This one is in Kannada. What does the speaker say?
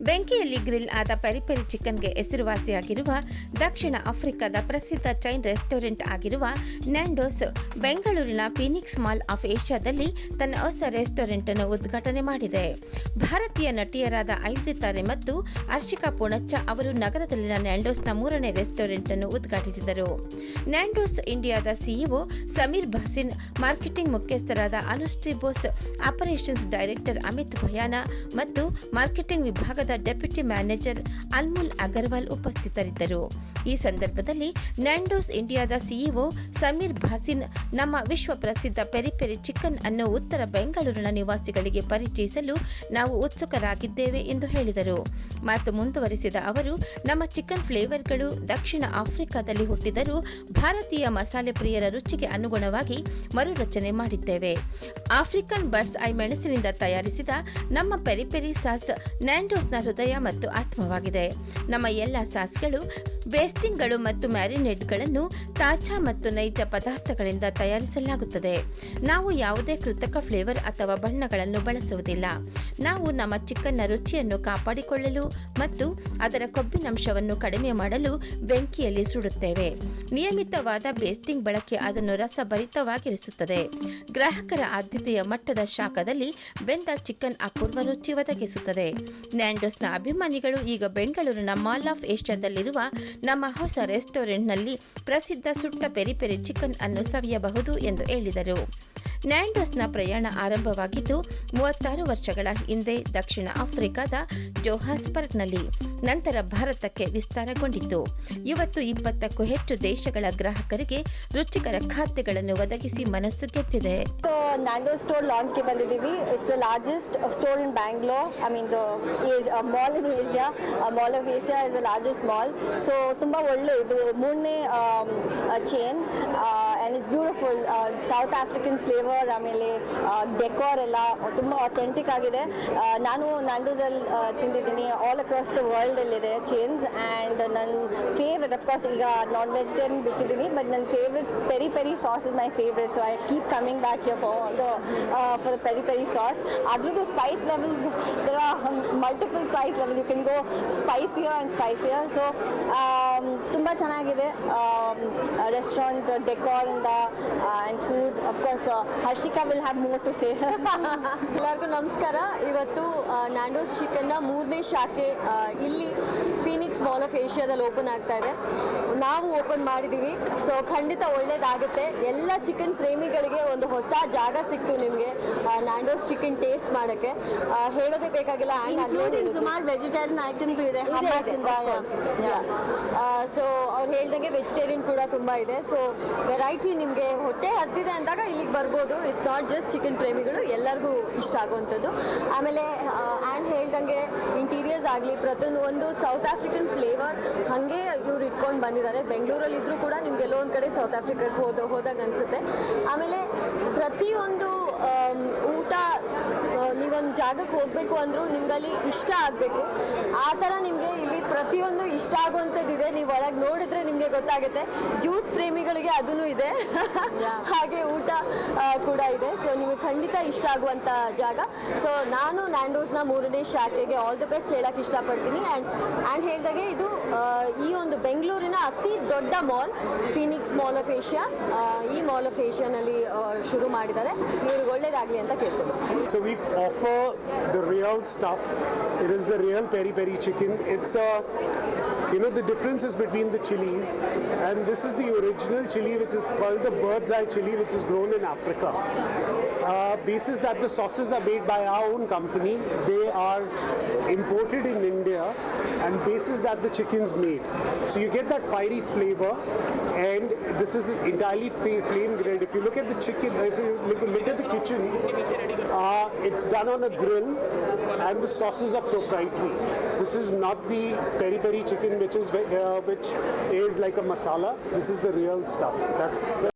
ಬೆಂಕಿಯಲ್ಲಿ ಗ್ರಿಲ್ ಆದ ಪೆರಿ ಪೆರಿ ಚಿಕನ್ಗೆ ಹೆಸರುವಾಸಿಯಾಗಿರುವ ದಕ್ಷಿಣ ಆಫ್ರಿಕಾದ ಪ್ರಸಿದ್ಧ ಚೈನ್ ರೆಸ್ಟೋರೆಂಟ್ ಆಗಿರುವ ನ್ಯಾಂಡೋಸ್, ಬೆಂಗಳೂರಿನ ಫೀನಿಕ್ಸ್ ಮಾಲ್ ಆಫ್ ಏಷ್ಯಾದಲ್ಲಿ ತನ್ನ ಹೊಸ ರೆಸ್ಟೋರೆಂಟ್ ಅನ್ನು ಉದ್ಘಾಟನೆ ಮಾಡಿದೆ. ಭಾರತೀಯ ನಟಿಯರಾದ ಐದ್ರಿತಾರೆ ಮತ್ತು ಹರ್ಷಿಕಾ ಪೂಣಚ್ಚ ಅವರು ನಗರದಲ್ಲಿನ ನ್ಯಾಂಡೋಸ್ನ ಮೂರನೇ ರೆಸ್ಟೋರೆಂಟ್ ಅನ್ನು ಉದ್ಘಾಟಿಸಿದರು. ನ್ಯಾಂಡೋಸ್ ಇಂಡಿಯಾದ ಸಿಇಒ ಸಮೀರ್ ಭಸಿನ್ ಮಾರ್ಕೆಟಿಂಗ್ ಮುಖ್ಯಸ್ಥರಾದ ಅನುಶ್ರೀ ಬೋಸ್, ಆಪರೇಷನ್ಸ್ ಡೈರೆಕ್ಟರ್ ಅಮಿತ್ ಭಯಾನ ಮತ್ತು ಮಾರ್ಕೆಟಿಂಗ್ ವಿಭಾಗದ ಡೆಪ್ಯೂಟಿ ಮ್ಯಾನೇಜರ್ ಅಲ್ಮುಲ್ ಅಗರ್ವಾಲ್ ಉಪಸ್ಥಿತರಿದ್ದರು. ಈ ಸಂದರ್ಭದಲ್ಲಿ ನ್ಯಾಂಡೋಸ್ ಇಂಡಿಯಾದ ಸಿಇಒ ಸಮೀರ್ ಭಾಸಿನ್, ನಮ್ಮ ವಿಶ್ವ ಪ್ರಸಿದ್ಧ ಪೆರಿಪೆರಿ ಪೆರಿ ಚಿಕನ್ ಅನ್ನು ಉತ್ತರ ಬೆಂಗಳೂರಿನ ನಿವಾಸಿಗಳಿಗೆ ಪರಿಚಯಿಸಲು ನಾವು ಉತ್ಸುಕರಾಗಿದ್ದೇವೆ ಎಂದು ಹೇಳಿದರು. ಮತ್ತು ಮುಂದುವರಿಸಿದ ಅವರು, ನಮ್ಮ ಚಿಕನ್ ಫ್ಲೇವರ್ಗಳು ದಕ್ಷಿಣ ಆಫ್ರಿಕಾದಲ್ಲಿ ಹುಟ್ಟಿದರೂ ಭಾರತೀಯ ಮಸಾಲೆ ಪ್ರಿಯರ ರುಚಿಗೆ ಅನುಗುಣವಾಗಿ ಮರುರಚನೆ ಮಾಡಿದ್ದೇವೆ. ಆಫ್ರಿಕನ್ ಬರ್ಡ್ಸ್ ಐ ಮೆಣಸಿನಿಂದ ತಯಾರಿಸಿದ ನಮ್ಮ ಪೆರಿಪೆರಿ ಪೆರಿ ಸಾಸ್ ನ್ಯಾಂಡೋಸ್ನ ಹೃದಯ ಮತ್ತು ಆತ್ಮವಾಗಿದೆ. ನಮ್ಮ ಎಲ್ಲ ಸಾಸ್ಗಳು ಬೇಸ್ಟಿಂಗ್ಗಳು ಮತ್ತು ಮ್ಯಾರಿನೇಟ್ಗಳನ್ನು ತಾಜಾ ಮತ್ತು ನೈಜ ಪದಾರ್ಥಗಳಿಂದ ತಯಾರಿಸಲಾಗುತ್ತದೆ. ನಾವು ಯಾವುದೇ ಕೃತಕ ಫ್ಲೇವರ್ ಅಥವಾ ಬಣ್ಣಗಳನ್ನು ಬಳಸುವುದಿಲ್ಲ. ನಾವು ನಮ್ಮ ಚಿಕನ್ನ ರುಚಿಯನ್ನು ಕಾಪಾಡಿಕೊಳ್ಳಲು ಮತ್ತು ಅದರ ಕೊಬ್ಬಿನಂಶವನ್ನು ಕಡಿಮೆ ಮಾಡಲು ಬೆಂಕಿಯಲ್ಲಿ ಸುಡುತ್ತೇವೆ. ನಿಯಮಿತವಾದ ಬೇಸ್ಟಿಂಗ್ ಬಳಕೆ ಅದನ್ನು ರಸಭರಿತವಾಗಿರಿಸುತ್ತದೆ. ಗ್ರಾಹಕರ ಆದ್ಯತೆಯ ಮಟ್ಟದ ಶಾಖದಲ್ಲಿ ಬೆಂದ ಚಿಕನ್ ಅಪೂರ್ವ ರುಚಿ ಒದಗಿಸುತ್ತದೆ. ನ್ಯಾಂಡೋಸ್ನ ಅಭಿಮಾನಿಗಳು ಈಗ ಬೆಂಗಳೂರಿನ ಮಾಲ್ ಆಫ್ ಏಷ್ಯಾದಲ್ಲಿರುವ ನಮ್ಮ ಹೊಸ ರೆಸ್ಟೋರೆಂಟ್ನಲ್ಲಿ ಪ್ರಸಿದ್ಧ ಸುಟ್ಟ ಪೆರಿ ಪೆರಿ ಚಿಕನ್ ಅನ್ನು ಸವಿಯಬಹುದು ಎಂದು ಹೇಳಿದರು. ನ್ಯಾಂಡೋಸ್ನ ಪ್ರಯಾಣ ಆರಂಭವಾಗಿದ್ದು ಮೂವತ್ತಾರು ವರ್ಷಗಳ ಹಿಂದೆ ದಕ್ಷಿಣ ಆಫ್ರಿಕಾದ ಜೋಹಾನ್ಸ್ಬರ್ಗ್ನಲ್ಲಿ ನಂತರ ಭಾರತಕ್ಕೆ ವಿಸ್ತಾರಗೊಂಡಿತ್ತು. ಇವತ್ತು ಇಪ್ಪತ್ತಕ್ಕೂ ಹೆಚ್ಚು ದೇಶಗಳ ಗ್ರಾಹಕರಿಗೆ ರುಚಿಕರ ಖಾದ್ಯಗಳನ್ನು ಒದಗಿಸಿ ಮನಸ್ಸು ಗೆದ್ದಿದೆ ನ್ಯಾಂಡೋ ಸ್ಟೋರ್ ಲಾಂಚ್ಗೆ ಬಂದಿದ್ದೀವಿ. It's the largest store in Bangalore I mean mall in Asia mall of Asia is the largest mall so ತುಂಬ ಒಳ್ಳೆ, ಇದು ಮೂರನೇ chain and it's beautiful South African flavour ಆಮೇಲೆ ಡೆಕೋರ್ ಎಲ್ಲ ತುಂಬ ಅಥೆಂಟಿಕ್ ಆಗಿದೆ. ನಾನು ನ್ಯಾಂಡೋಸಲ್ಲಿ ತಿಂದಿದ್ದೀನಿ ಆಲ್ ಅಕ್ರಾಸ್ ದ ವರ್ಲ್ಡಲ್ಲಿದೆ ಚೇನ್ಸ್ ಆ್ಯಂಡ್ ನನ್ನ ಫೇವ್ರೆಟ್ ಅಫ್ಕೋರ್ಸ್ ಈಗ ನಾನ್ ವೆಜಿಟೇರಿಯನ್ ಬಿಟ್ಟಿದ್ದೀನಿ ಬಟ್ ನನ್ನ favourite peri peri sauce is my favourite so I keep coming back your for the for peri peri sauce ಅದ್ರದ್ದು spice levels there are multiple spice level you can go spicier and spicier so ತುಂಬ ಚೆನ್ನಾಗಿದೆ. ರೆಸ್ಟೋರೆಂಟ್ ಡೆಕೋರ್ ಇಂದ and food of course Harshika will have more to say ಎಲ್ಲರಿಗೂ ನಮಸ್ಕಾರ. ಇವತ್ತು ನ್ಯಾಂಡೋಸ್ ಚಿಕನ್ನ ಮೂರನೇ ಶಾಖೆ ಇಲ್ಲಿ ಫೀನಿಕ್ಸ್ ಮಾಲ್ ಆಫ್ ಏಷ್ಯಾದಲ್ಲಿ ಓಪನ್ ಆಗ್ತಾ ಇದೆ. ನಾವು ಓಪನ್ ಮಾಡಿದ್ದೀವಿ ಸೊ ಖಂಡಿತ ಒಳ್ಳೇದಾಗುತ್ತೆ. ಎಲ್ಲ ಚಿಕನ್ ಪ್ರೇಮಿಗಳಿಗೆ ಒಂದು ಹೊಸ ಜಾಗ ಸಿಕ್ತು ನಿಮಗೆ ನ್ಯಾಂಡೋಸ್ ಚಿಕನ್ ಟೇಸ್ಟ್ ಮಾಡೋಕ್ಕೆ. ಹೇಳೋದೇ ಬೇಕಾಗಿಲ್ಲ ಆ್ಯಂಡ್ ಅಲ್ಲೇ ಸುಮಾರು ವೆಜಿಟೇರಿಯನ್ ಐಟಮ್ಸ್ ಇದೆ ಸೊ ಅವ್ರು ಹೇಳ್ದಂಗೆ ವೆಜಿಟೇರಿಯನ್ ಕೂಡ ತುಂಬ ಇದೆ. ಸೊ ವೆರೈಟಿ ನಿಮಗೆ ಹೊಟ್ಟೆ ಹಸ್ದಿದೆ ಅಂದಾಗ ಇಲ್ಲಿಗೆ ಬರ್ಬೋದು. ಇಟ್ಸ್ ನಾಟ್ ಜಸ್ಟ್ ಚಿಕನ್ ಪ್ರೇಮಿಗಳು, ಎಲ್ಲರಿಗೂ ಇಷ್ಟ ಆಗುವಂಥದ್ದು. ಆಮೇಲೆ ಆ್ಯಂಡ್ ಹೇಳ್ದಂಗೆ ಇಂಟೀರಿಯರ್ಸ್ ಆಗಲಿ, ಪ್ರತಿಯೊಂದು ಒಂದು ಸೌತ್ ಆಫ್ರಿಕನ್ ಫ್ಲೇವರ್ ಹಾಗೆ ಇವ್ರು ಇಟ್ಕೊಂಡು ಬಂದಿದ್ದಾರೆ. ಬೆಂಗಳೂರಲ್ಲಿ ಇದ್ರೂ ಕೂಡ ನಿಮ್ಗೆ ಎಲ್ಲೊಂದು ಕಡೆ ಸೌತ್ ಆಫ್ರಿಕಾಗೆ ಹೋದ, ಹೋದಾಗ ಅನಿಸುತ್ತೆ. ಆಮೇಲೆ, ಪ್ರತಿಯೊಂದು ಊಟ ನೀವೊಂದು ಜಾಗಕ್ಕೆ ಹೋಗಬೇಕು ಅಂದರೂ ನಿಮ್ಗಲ್ಲಿ ಇಷ್ಟ ಆಗಬೇಕು. ಆ ಥರ ಪ್ರತಿಯೊಂದು ಇಷ್ಟ ಆಗುವಂಥದ್ದಿದೆ. ನೀವು ಒಳಗೆ ನೋಡಿದ್ರೆ ನಿಮಗೆ ಗೊತ್ತಾಗುತ್ತೆ. ಜ್ಯೂಸ್ ಪ್ರೇಮಿಗಳಿಗೆ ಅದೂ ಇದೆ. ಹಾಗೆ ಊಟ ಕೂಡ ಇದೆ. ಸೊ ನಿಮಗೆ ಖಂಡಿತ ಇಷ್ಟ ಆಗುವಂಥ ಜಾಗ. ಸೊ ನಾನು ನ್ಯಾಂಡೋಸ್ನ ಮೂರನೇ ಶಾಖೆಗೆ ಆಲ್ ದಿ ಬೆಸ್ಟ್ ಹೇಳಕ್ಕೆ ಇಷ್ಟಪಡ್ತೀನಿ. ಆ್ಯಂಡ್ ಆ್ಯಂಡ್ ಹೇಳಿದಾಗೆ ಇದು ಈ ಒಂದು ಬೆಂಗಳೂರಿನ ಅತಿ ದೊಡ್ಡ mall Phoenix mall of Asia ಈ ಮಾಲ್ ಆಫ್ ಏಷ್ಯಾನಲ್ಲಿ ಶುರು ಮಾಡಿದ್ದಾರೆ. ಇವ್ರಿಗೆ ಒಳ್ಳೇದಾಗಲಿ ಅಂತ ಕೇಳ್ತೀನಿ so we offer real stuff. It is the real peri peri chicken. It's a, you know, the difference is between the chilies, and this is the original chili, which is called the bird's eye chili, which is grown in Africa. Uh, basis that the sauces are made by our own company, they are imported in India, and basis that the chicken's made. So you get that fiery flavor, and this is entirely flame grilled. If you look at the chicken, if you look, look at the kitchen, uh, it's done on a grill, and the sauces are proprietary. This is not the peri peri chicken, which is uh, which is like a masala. This is the real stuff. That's